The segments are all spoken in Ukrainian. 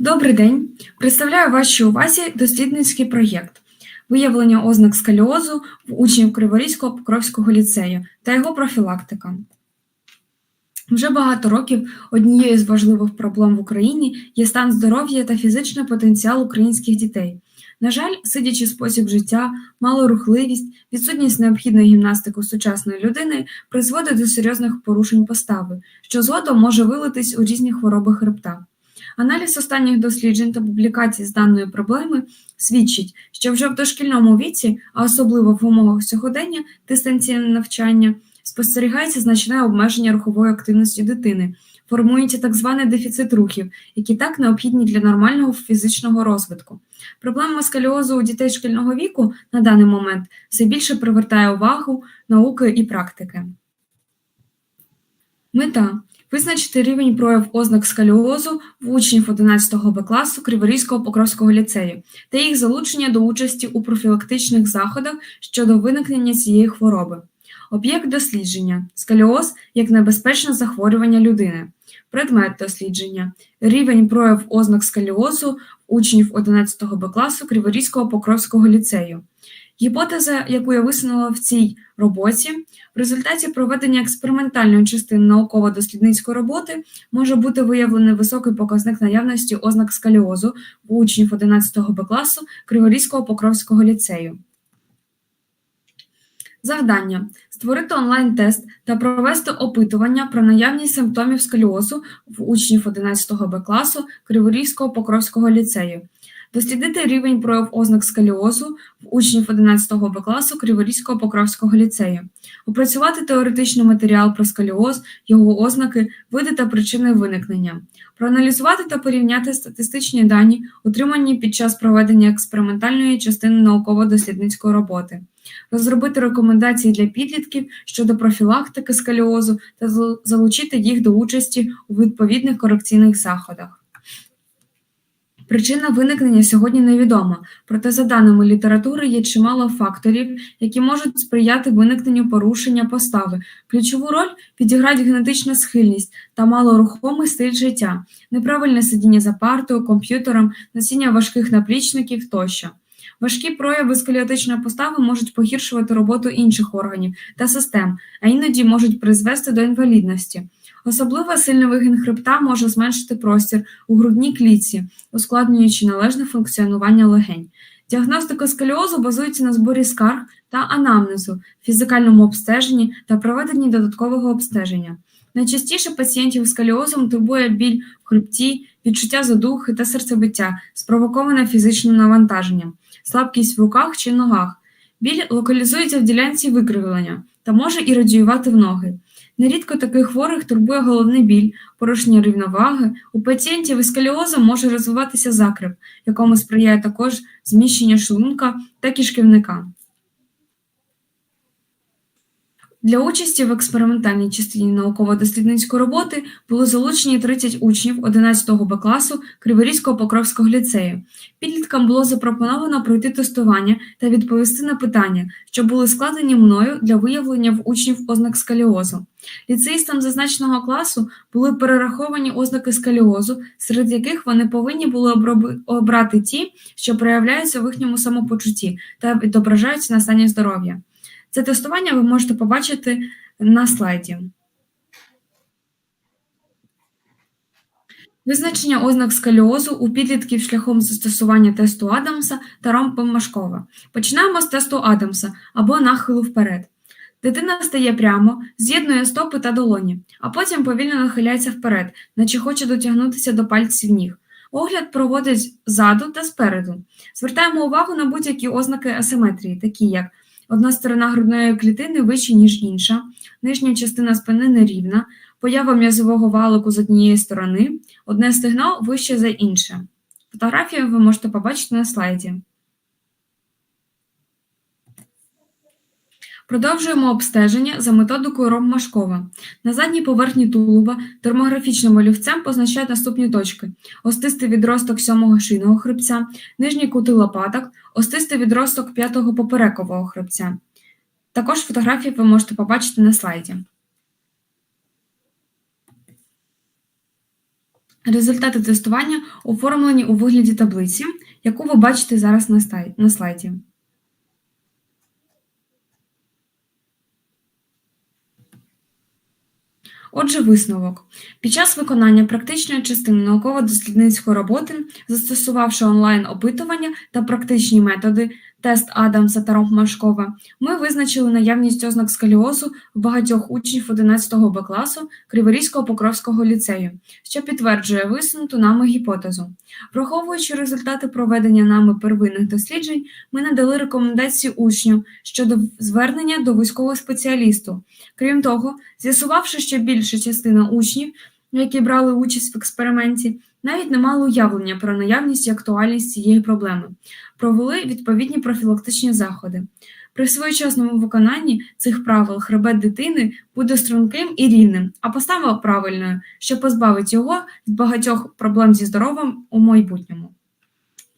Добрий день! Представляю вашій увазі дослідницький проєкт виявлення ознак сколіозу в учнів Криворізького Покровського ліцею та його профілактика. Вже багато років однією з важливих проблем в Україні є стан здоров'я та фізичний потенціал українських дітей. На жаль, сидячий спосіб життя, малорухливість, відсутність необхідної гімнастики сучасної людини призводить до серйозних порушень постави, що згодом може вилитись у різні хвороби хребта. Аналіз останніх досліджень та публікацій з даної проблеми свідчить, що вже в дошкільному віці, а особливо в умовах сьогодення дистанційне навчання, спостерігається значне обмеження рухової активності дитини, формується так званий дефіцит рухів, які так необхідні для нормального фізичного розвитку. Проблема сколіозу у дітей шкільного віку на даний момент все більше привертає увагу науки і практики. Мета Визначити рівень прояв ознак сколіозу в учнів 11 Б класу Криворізького Покровського ліцею та їх залучення до участі у профілактичних заходах щодо виникнення цієї хвороби. Об'єкт дослідження сколіоз як небезпечне захворювання людини, предмет дослідження, рівень прояв ознак сколіозу учнів 11 Б класу Криворізького Покровського ліцею. Гіпотеза, яку я висунула в цій роботі, в результаті проведення експериментальної частини науково-дослідницької роботи може бути виявлений високий показник наявності ознак скаліозу у учнів 11 Б класу Криворізького Покровського ліцею. Завдання створити онлайн-тест та провести опитування про наявність симптомів сколіозу в учнів 11 Б класу Криворізького Покровського ліцею. Дослідити рівень прояв ознак скаліозу в учнів 11 Б класу Криворізького Покровського ліцею, опрацювати теоретичний матеріал про скаліоз, його ознаки, види та причини виникнення, проаналізувати та порівняти статистичні дані, отримані під час проведення експериментальної частини науково-дослідницької роботи, розробити рекомендації для підлітків щодо профілактики скаліозу та залучити їх до участі у відповідних корекційних заходах. Причина виникнення сьогодні невідома, проте, за даними літератури, є чимало факторів, які можуть сприяти виникненню порушення постави. Ключову роль відіграють генетична схильність та малорухомий стиль життя, неправильне сидіння за партою, комп'ютером, носіння важких наплічників тощо. Важкі прояви сколіотичної постави можуть погіршувати роботу інших органів та систем, а іноді можуть призвести до інвалідності. Особливо сильний вигін хребта може зменшити простір у грудній клітці, ускладнюючи належне функціонування легень. Діагностика сколіозу базується на зборі скарг та анамнезу, фізикальному обстеженні та проведенні додаткового обстеження. Найчастіше пацієнтів з сколіозом турбує біль в хребті, відчуття задухи та серцебиття, спровоковане фізичним навантаженням, слабкість в руках чи ногах. Біль локалізується в ділянці викривлення та може і радіювати в ноги. Нерідко таких хворих турбує головний біль, порушення рівноваги. У пацієнтів із сколіозом може розвиватися закреп, якому сприяє також зміщення шлунка та кишківника. Для участі в експериментальній частині науково-дослідницької роботи були залучені 30 учнів 11 Б класу Криворізького Покровського ліцею. Підліткам було запропоновано пройти тестування та відповісти на питання, що були складені мною для виявлення в учнів ознак скаліозу. Ліцеїстам зазначеного класу були перераховані ознаки скаліозу, серед яких вони повинні були обрати ті, що проявляються в їхньому самопочутті та відображаються на стані здоров'я. Це тестування ви можете побачити на слайді. Визначення ознак скаліозу у підлітків шляхом застосування тесту Адамса та ромпом Машкова. Починаємо з тесту Адамса або нахилу вперед. Дитина стає прямо, з'єднує стопи та долоні, а потім повільно нахиляється вперед, наче хоче дотягнутися до пальців ніг. Огляд проводить ззаду та спереду. Звертаємо увагу на будь-які ознаки асиметрії, такі як Одна сторона грудної клітини вища, ніж інша, нижня частина спини нерівна, поява м'язового валику з однієї сторони, одне стегно вище за інше. Фотографію ви можете побачити на слайді. Продовжуємо обстеження за методикою Роммашкова. На задній поверхні тулуба термографічним олівцем позначають наступні точки: остистий відросток сьомого шийного хребця, нижні кути лопаток, остистий відросток п'ятого поперекового хребця. Також фотографії ви можете побачити на слайді. Результати тестування оформлені у вигляді таблиці, яку ви бачите зараз на слайді. Отже, висновок. Під час виконання практичної частини науково-дослідницької роботи, застосувавши онлайн-опитування та практичні методи тест Адамса та Ромашкова, ми визначили наявність ознак сколіозу в багатьох учнів 11 Б класу Криворізького Покровського ліцею, що підтверджує висунуту нами гіпотезу. Враховуючи результати проведення нами первинних досліджень, ми надали рекомендації учню щодо звернення до військового спеціалісту. Крім того, з'ясувавши, що більша частина учнів, які брали участь в експерименті, навіть не мали уявлення про наявність і актуальність цієї проблеми, провели відповідні профілактичні заходи. При своєчасному виконанні цих правил хребет дитини буде струнким і рівним, а постава правильною, що позбавить його від багатьох проблем зі здоров'ям у майбутньому.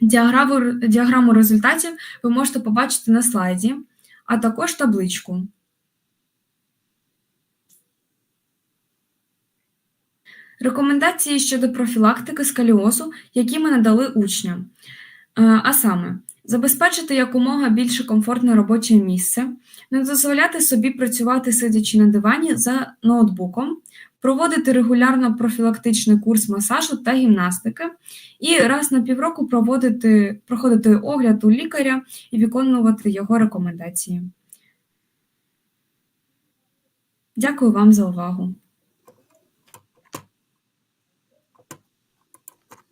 Діаграму, результатів ви можете побачити на слайді, а також табличку. Рекомендації щодо профілактики сколіозу, які ми надали учням. Е, А саме, забезпечити якомога більше комфортне робоче місце, не дозволяти собі працювати сидячи на дивані за ноутбуком, проводити регулярно профілактичний курс масажу та гімнастики і раз на півроку проводити, проходити огляд у лікаря і виконувати його рекомендації. Дякую вам за увагу.